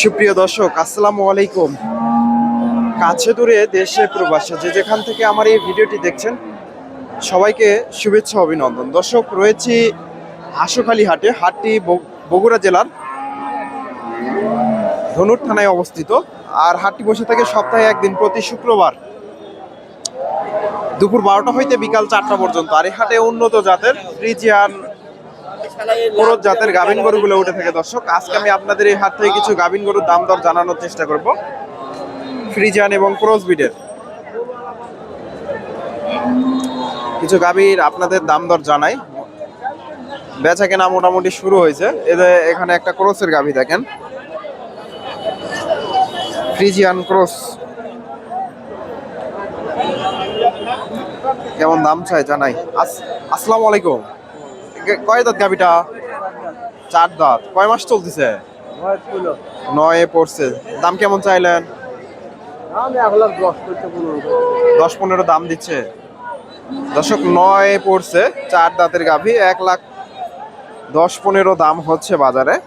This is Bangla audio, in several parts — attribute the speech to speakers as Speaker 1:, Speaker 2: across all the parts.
Speaker 1: সুপ্রিয় দর্শক, আসসালামু আলাইকুম। কাছে দূরে দেশে প্রবাসে যে যেখান থেকে আমার এই ভিডিওটি দেখছেন, সবাইকে শুভেচ্ছা, অভিনন্দন। দর্শক, রয়েছি হাসুখালী হাটে, হাটটি বগুড়া জেলার ধনুর থানায় অবস্থিত। আর হাটটি বসে থাকে সপ্তাহে একদিন প্রতি শুক্রবার। দুপুর বারোটা হইতে বিকাল চারটা পর্যন্ত। আর হাটে উন্নত জাতের ফ্রিজিয়ান ক্রোধ জাতের গাভিন গরুগুলো উঠে থাকে। দর্শক, আজকে আমি আপনাদের এই হাট থেকে কিছু গাভিন গরুর দাম দর জানানোর চেষ্টা করব। ফ্রিজিয়ান এবং ক্রস বিডের কিছু গাভীর আপনাদের দাম দর জানাই। বেচা কেনা মোটামুটি শুরু হয়েছে। এদের এখানে একটা ক্রসের গাভী দেখেন। ফ্রিজিয়ান ক্রস কেমন দাম চাই জানাই। আস- আসসালামু আলাইকুম। কয় দাঁত গাভিটা? চার দাঁত। কয় মাস চলতেছে? নয়ে পড়ছে। দাম কেমন চাইলেন? দশ পনেরো দাম দিচ্ছে। দশক নয় পড়ছে, চার দাঁতের গাভী। এক লাখ দশ পনেরো দাম হচ্ছে বাজারে।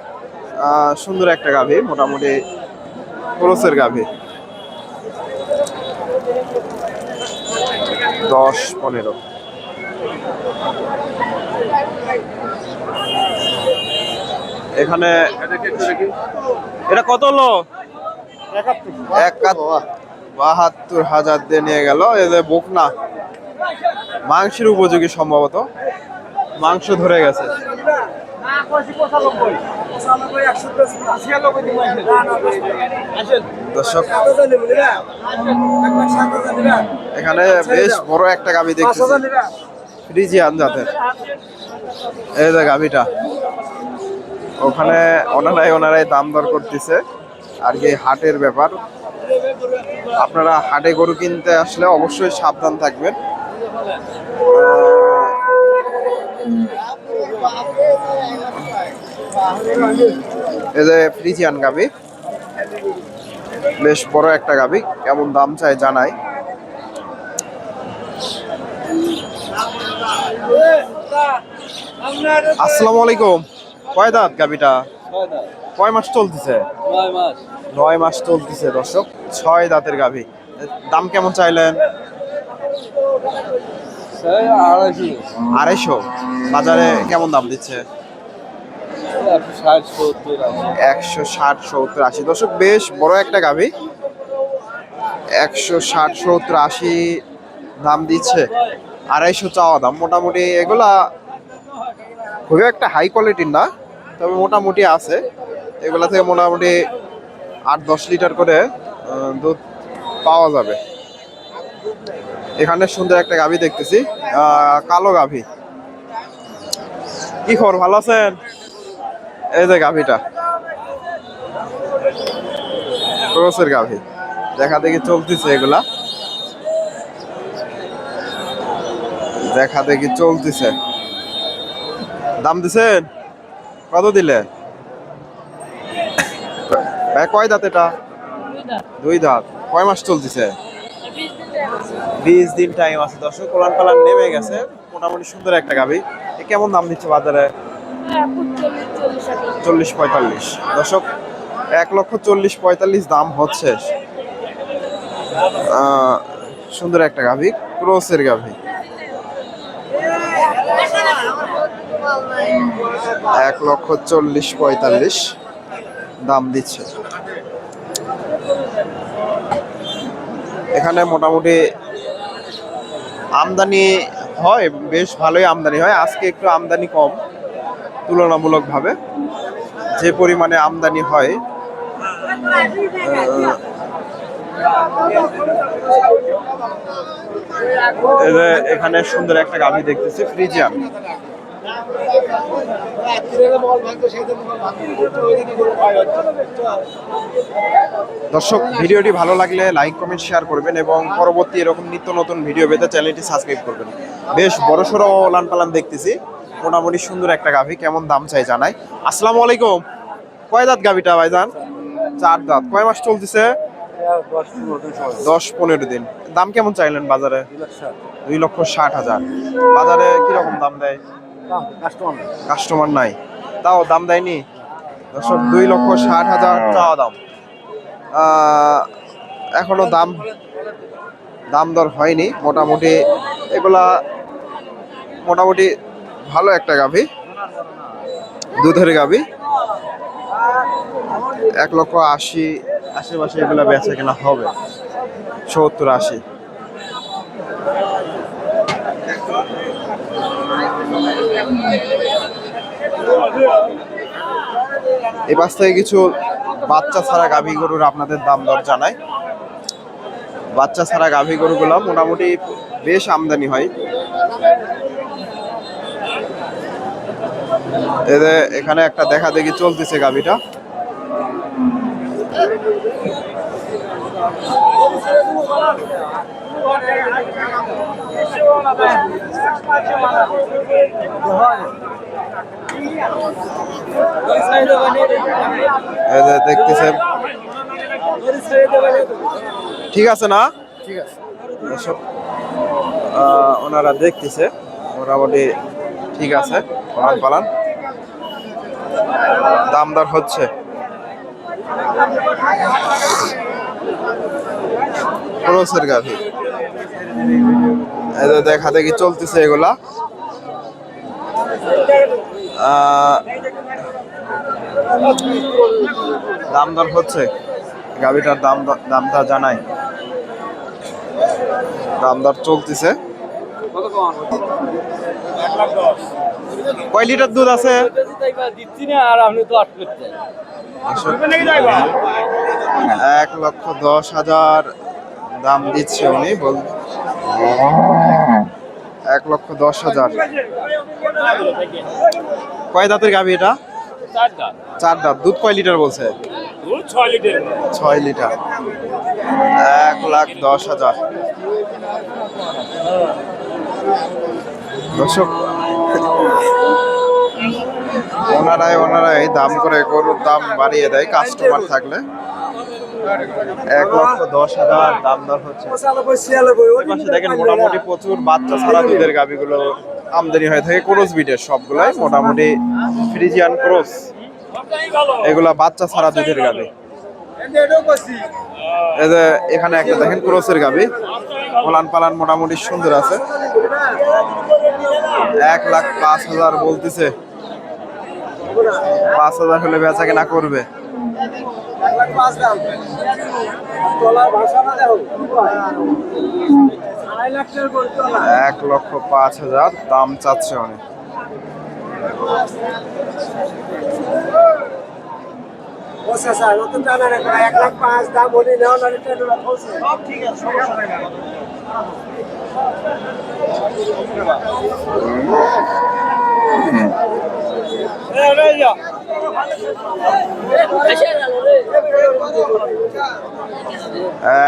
Speaker 1: সুন্দর একটা গাভী, মোটামুটি ক্রোসের গাভী। দশ, পনেরো। এখানে এটা কত হলো? বাহাত্তর হাজার দিয়ে নিয়ে গেল। এদের বকনা। মাংসের উপযোগী সম্ভবত। মাংস ধরে গেছে। দর্শক এখানে বেশ বড় একটা গাভী দেখতেছি। ফ্রিজিয়ান জাতের। এই যে গাভীটা। ওখানে ওনারাই ওনারাই দাম দর করতেছে। আর কি হাটের ব্যাপার। আপনারা হাটে গরু কিনতে আসলে অবশ্যই সাবধান থাকবেন। এই যে ফ্রিজিয়ান গাবি। বেশ বড় একটা গাবি কেমন দাম চাই জানাই। আসসালামু আলাইকুম। কয় দাঁত গাবিটা? কয় মাস চলতেছে? নয় মাস চলতেছে দর্শক ছয় দাঁতের গাভী দাম কেমন চাইলেন? আড়াইশো। বাজারে কেমন দাম দিচ্ছে? একশো ষাট সত্তর আশি। দর্শক বেশ বড় একটা গাভী। একশো ষাট সত্তর আশি দাম দিচ্ছে। আড়াইশো চাওয়া দাম। মোটামুটি এগুলা খুবই একটা হাই কোয়ালিটির না তবে মোটামুটি আছে। এগুলা থেকে মোটামুটি আট দশ লিটার করে দুধ পাওয়া যাবে। এখানে সুন্দর একটা গাভী দেখতেছি আহ, কালো গাভী। কি খবর ভালো আছেন? এই যে গাভীটা। ক্রসের গাভী। দেখা দেখি চলতেছে এগুলা। দেখা দেখি চলতেছে। দাম দিছেন? কত দিলে? ভাই কয় দাঁত এটা? দুই দাঁত। কয় মাস চলতেছে? বিশ দিন টাইম আছে। দর্শক কোরআন পালান নেমে গেছে। মোটামুটি সুন্দর একটা গাভী এ কেমন দাম দিচ্ছে বাজারে? চল্লিশ পঁয়তাল্লিশ। দর্শক এক লক্ষ চল্লিশ পঁয়তাল্লিশ দাম হচ্ছে। সুন্দর একটা গাভী ক্রোসের গাভী এক লক্ষ চল্লিশ পঁয়তাল্লিশ দাম দিচ্ছে। এখানে মোটামুটি আমদানি হয়, বেশ ভালোই আমদানি হয়। আজকে একটু আমদানি কম, তুলনামূলকভাবে। যে পরিমাণে আমদানি হয় এখানে সুন্দর একটা গাভী দেখতেছি, ফ্রিজিয়ান। দর্শক ভিডিওটি ভালো লাগলে লাইক কমেন্ট শেয়ার করবেন এবং পরবর্তী এরকম নিত্য নতুন ভিডিও পেতে চ্যানেলটি সাবস্ক্রাইব করবেন। বেশ বড় সড়ো লান পালান দেখতেছি। মোটামুটি সুন্দর একটা গাভী কেমন দাম চাই জানাই। আসসালামু আলাইকুম। কয় দাঁত গাভীটা ভাইজান? চার দাঁত। কয় মাস চলতেছে? দশ পনেরো দিন। দাম কেমন চাইলেন বাজারে? দুই লক্ষ ষাট হাজার। বাজারে কীরকম দাম দেয়? কাস্টমার নাই। তাও দাম দেয়নি? দুই লক্ষ ষাট হাজার চাওয়া দাম। এখনও দাম দাম দর হয়নি। মোটামুটি এগুলা মোটামুটি ভালো একটা গাভী। দুধের গাভী। এক লক্ষ আশি, আশেপাশে এগুলা বেচা কেনা হবে। সত্তর আশি। এই পাশ থেকে কিছু বাচ্চা ছাড়া গাভী গরুর আপনাদের দাম দর জানাই। বাচ্চা ছাড়া গাভী গরুগুলো মোটামুটি বেশ আমদানি হয়। এদের এখানে একটা দেখা দেখি চলতেছে গাভীটা। দেখতেছেন। ঠিক আছে না?
Speaker 2: ঠিক আছে।
Speaker 1: এসব ওনারা দেখতেছে মোটামুটি ঠিক আছে পালান পালান। দাম দর হচ্ছে। ক্রসের গাভি যে দেখা দেখি চলতেছে এগুলা। দাম দর হচ্ছে। গাভিটার দাম দামটা জানাই। দাম দর চলতেছে। কয় লিটার দুধ আছে? এক লক্ষ দশ হাজার দাম দিচ্ছে উনি বল এক লক্ষ দশ হাজার। কয় দাঁতের গাভি এটা? চার দাঁত। দুধ কয় লিটার বলছে?
Speaker 2: ছয় লিটার।
Speaker 1: এক লাখ দশ হাজার। দর্শক ওনারাই ওনারাই দাম করে গরুর দাম বাড়িয়ে দেয় কাস্টমার থাকলে। এক লক্ষ দশ হাজার দাম দর হচ্ছে। দেখেন মোটামুটি প্রচুর বাচ্চা ছাড়া দুধের গাভিগুলো আমদানি হয়ে থাকে। ক্রোস বিটের সবগুলাই, মোটামুটি ফ্রিজিয়ান ক্রোস এগুলা বাচ্চা ছাড়া দুধের গাভি। এখানে একটা দেখেন ক্রোসের গাভি। পালান পালান মোটামুটি সুন্দর আছে। এক লাখ পাঁচ হাজার বলতেছে। পাঁচ হাজার হলে বেচা কেনা করবে। এক লক্ষ পাঁচ হাজার দাম চাচ্ছে অনেক।
Speaker 2: এক লাখ পাঁচ দাম হলে নেওয়া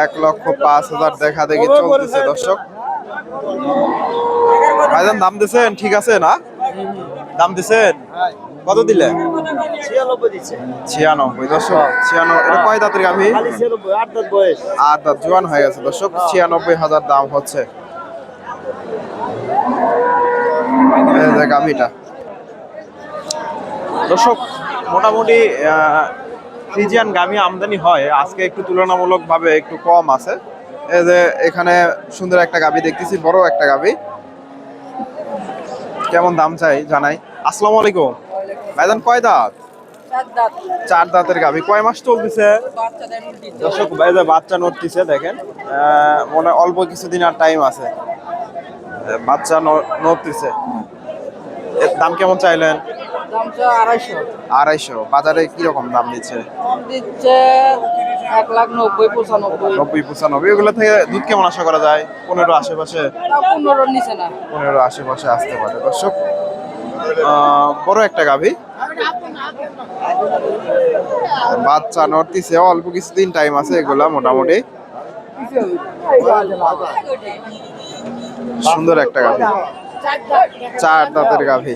Speaker 1: এক লক্ষ পাঁচ হাজার দেখা দেখি চলতেছে, দর্শক। ভাইজান, দাম দিছেন? ঠিক আছে না? দাম দিছেন? কত দিলে?
Speaker 2: ছিয়ানব্বই,
Speaker 1: দর্শক, ছিয়ানব্বই। এটা কয় দাঁতের
Speaker 2: ছিয়ানব্বই আট দাঁত,
Speaker 1: জোয়ান হয়ে গেছে, দর্শক। ছিয়ানব্বই হাজার দাম হচ্ছে। গাভিটা। দর্শক, মোটামুটি ফ্রিজিয়ান গামি আমদানি হয় আজকে একটু তুলনামূলকভাবে একটু কম আছে। এই যে এখানে সুন্দর একটা গাভি দেখতেছি বড় একটা গাভি কেমন দাম চাই জানাই। আসসালামু আলাইকুম। ভাইজান কয় দাঁত? চার দাঁতের গাবি। কয় মাস চলতেছে? দর্শক যে বাচ্চা নড়তিছে দেখেন আহ, মনে অল্প কিছুদিন আর টাইম আছে। বাচ্চা নড়তিছে এর দাম কেমন চাইলেন?
Speaker 3: আড়াইশো।
Speaker 1: আড়াইশো। বাজারে কীরকম দাম দিচ্ছে?
Speaker 3: দিচ্ছে এক লাখ নব্বই পঁচানব্বই।
Speaker 1: নব্বই পঁচানব্বই থেকে দুধ কেমন আশা করা যায়? পনেরো আশেপাশে?
Speaker 3: তাও পনেরোর নিচে না।
Speaker 1: পনেরো আশেপাশে আসতে পারে। দর্শক বড় একটা গাভি। বাচ্চা নড়তিছে অল্প কিছুদিন টাইম আছে এগুলা মোটামুটি। সুন্দর একটা গাভী। চার দাঁতের গাভি।